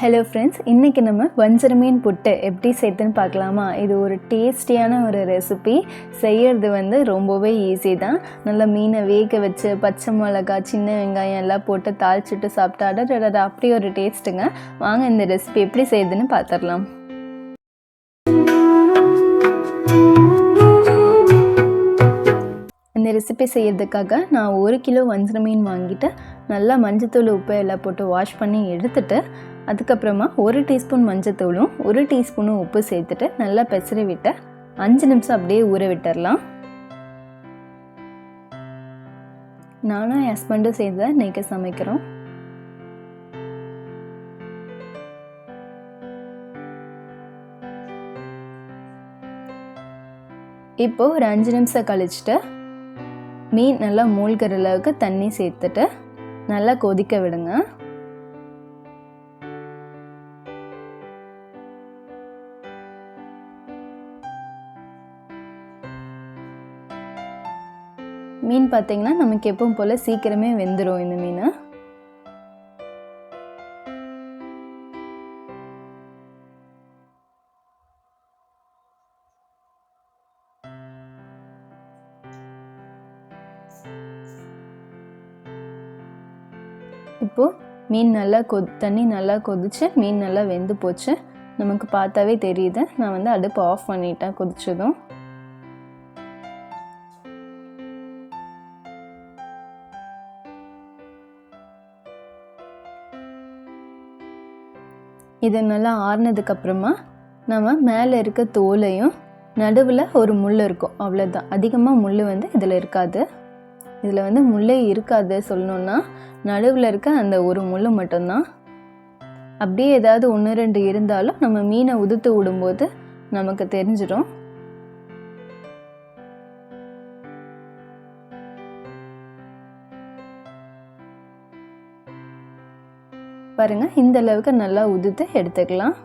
Hello friends இன்றைக்கி நம்ம வஞ்சர மீன் புட்டு எப்படி செய்யுதுன்னு பார்க்கலாமா? இது ஒரு டேஸ்டியான ஒரு ரெசிபி செய்கிறது வந்து ரொம்பவே ஈஸி தான். நல்லா மீனை வேக வச்சு பச்சை மிளகா சின்ன வெங்காயம் எல்லாம் போட்டு தாளிச்சுட்டு சாப்பிட்டா அடடடா அப்படி ஒரு டேஸ்ட்டுங்க வாங்க இந்த ரெசிபி எப்படி செய்யுதுன்னு பார்த்துடலாம். இந்த ரெசிபி செய்கிறதுக்காக நான் ஒரு கிலோ வஞ்சர மீன் வாங்கிட்டு நல்லா மஞ்சத்தூள் உப்பு எல்லாம் போட்டு வாஷ் பண்ணி எடுத்துட்டு அதுக்கப்புறமா ஒரு டீஸ்பூன் மஞ்சத்தூளும் ஒரு டீஸ்பூனும் உப்பு சேர்த்துட்டு நல்லா பெசரி விட்டு அஞ்சு நிமிஷம் அப்படியே ஊற விட்டுறலாம். நானும் என் ஹஸ்பண்டும் சேர்ந்து தான் இன்றைக்கி சமைக்கிறோம். இப்போது ஒரு அஞ்சு நிமிஷம் கழிச்சிட்டு மீன் நல்லா மூழ்கிற அளவுக்கு தண்ணி சேர்த்துட்டு நல்லா கொதிக்க விடுங்க. மீன் பார்த்தீங்கன்னா நமக்கு எப்பவும் போல் சீக்கிரமே வெந்துடும் இந்த மீன். இப்போது மீன் நல்லா கொ தண்ணி நல்லா கொதிச்சு மீன் நல்லா வெந்து போச்சு. நமக்கு பார்த்தாவே தெரியுது. நான் வந்து அடுப்பு ஆஃப் பண்ணிட்டேன் கொதிச்சதும். இது நல்லா ஆறுனதுக்கப்புறமா நம்ம மேலே இருக்க தோலையும் நடுவில் ஒரு முள் இருக்கும். அவ்வளோதான் அதிகமாக முள் வந்து இதில் இருக்காது. இதில் வந்து முள்ளே இருக்காது சொல்லணுன்னா நடுவில் இருக்க அந்த ஒரு முள் மட்டும்தான். அப்படியே ஏதாவது ஒன்று ரெண்டு இருந்தாலும் நம்ம மீனை உதுத்து விடும்போது நமக்கு தெரிஞ்சிடும் பாருங்கள் இந்த அளவுக்கு நல்லா உதுத்து எடுத்துக்கலாம்.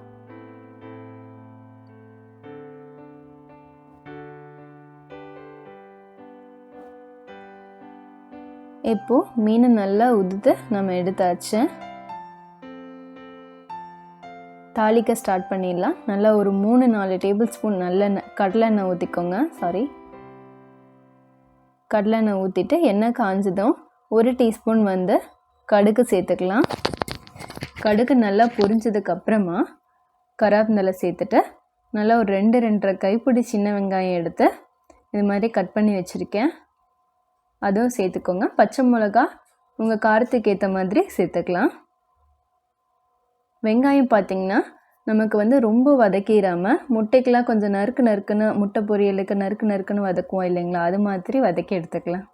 இப்போது மீனை நல்லா உதுத்து நம்ம எடுத்தாச்சு. தாளிக்க ஸ்டார்ட் பண்ணிடலாம். நல்லா ஒரு மூணு நாலு டேபிள் ஸ்பூன் நல்லெண்ணெய் கடலெண்ணெய் ஊற்றிக்கோங்க சாரி கடலெண்ணெய் ஊற்றிட்டு எண்ணெய் காஞ்சதும் ஒரு டீஸ்பூன் வந்து கடுகு சேர்த்துக்கலாம். கடுகு நல்லா பொரிஞ்சதுக்கப்புறமா கராந்தலை சேர்த்துட்டு நல்லா ஒரு ரெண்டு ரெண்டரை கைப்பிடி சின்ன வெங்காயம் எடுத்து இது மாதிரி கட் பண்ணி வச்சுருக்கேன். அதுவும் சேர்த்துக்கோங்க. பச்சை மிளகா உங்கள் காரத்துக்கு ஏற்ற மாதிரி சேர்த்துக்கலாம். வெங்காயம் பார்த்திங்கன்னா நமக்கு வந்து ரொம்ப வதக்கிடாமல் முட்டைக்கெலாம் கொஞ்சம் நறுக்கு நறுக்குன்னு முட்டை பொரியலுக்கு நறுக்கு நறுக்குன்னு வதக்குவோம் இல்லைங்களா? அது மாதிரி வதக்கி எடுத்துக்கலாம்.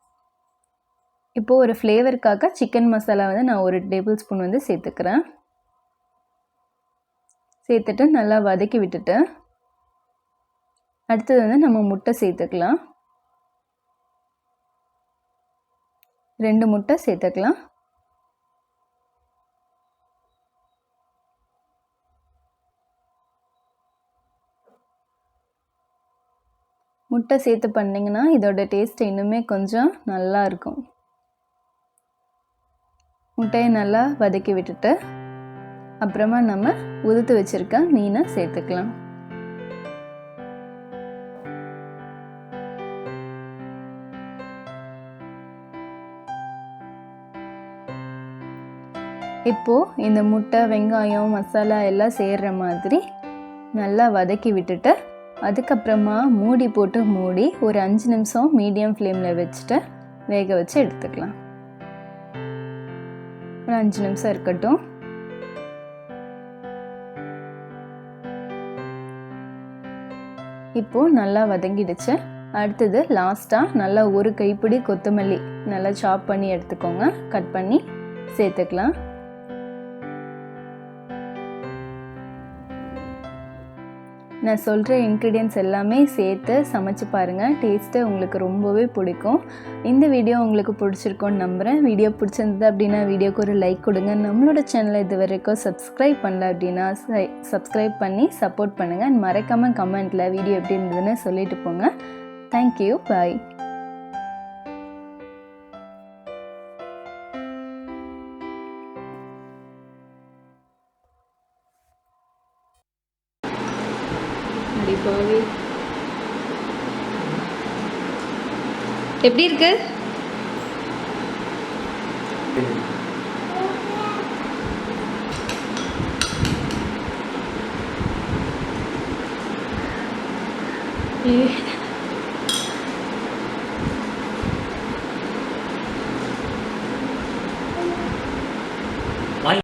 இப்போது ஒரு ஃப்ளேவருக்காக சிக்கன் மசாலா வந்து நான் ஒரு டேபிள் ஸ்பூன் வந்து சேர்த்துக்கிறேன். சேர்த்துட்டு நல்லா வதக்கி விட்டுட்டு அடுத்தது வந்து நம்ம முட்டை சேர்த்துக்கலாம். ரெண்டு முட்டை சேர்த்துக்கலாம். முட்டை சேர்த்து பண்ணிங்கன்னா இதோட டேஸ்ட் இன்னுமே கொஞ்சம் நல்லா இருக்கும். முட்டையை நல்லா வதக்கி விட்டுட்டு அப்புறமா நம்ம உதுத்து வச்சுருக்க மீனை சேர்த்துக்கலாம். இப்போது இந்த முட்டை வெங்காயம் மசாலா எல்லாம் சேர்கிற மாதிரி நல்லா வதக்கி விட்டுட்டு அதுக்கப்புறமா மூடி போட்டு மூடி ஒரு அஞ்சு நிமிஷம் மீடியம் ஃப்ளேமில் வச்சுட்டு வேக வச்சு எடுத்துக்கலாம். ஒரு அஞ்சு நிமிஷம் இருக்கட்டும். இப்போது நல்லா வதங்கிடுச்சு. அடுத்தது லாஸ்ட்டாக நல்லா ஒரு கைப்பிடி கொத்தமல்லி நல்லா சாப் பண்ணி எடுத்துக்கோங்க. கட் பண்ணி சேர்த்துக்கலாம். நான் சொல்கிற இன்க்ரீடியன்ஸ் எல்லாமே சேர்த்து சமைச்சு பாருங்கள் டேஸ்ட்டு உங்களுக்கு ரொம்பவே பிடிக்கும். இந்த வீடியோ உங்களுக்கு பிடிச்சிருக்கோன்னு நம்புகிறேன் வீடியோ பிடிச்சிருந்தது அப்படின்னா வீடியோக்கு ஒரு லைக் கொடுங்க. நம்மளோட சேனலை இது வரைக்கும் சப்ஸ்கிரைப் பண்ணல அப்படின்னா சப்ஸ்கிரைப் பண்ணி சப்போர்ட் பண்ணுங்கள் மறக்காமல் கமெண்ட்டில் வீடியோ எப்படி இருந்ததுன்னு சொல்லிட்டு போங்க. தேங்க்யூ பாய் அடிப்பாவி எப்படி இருக்கு? ஏ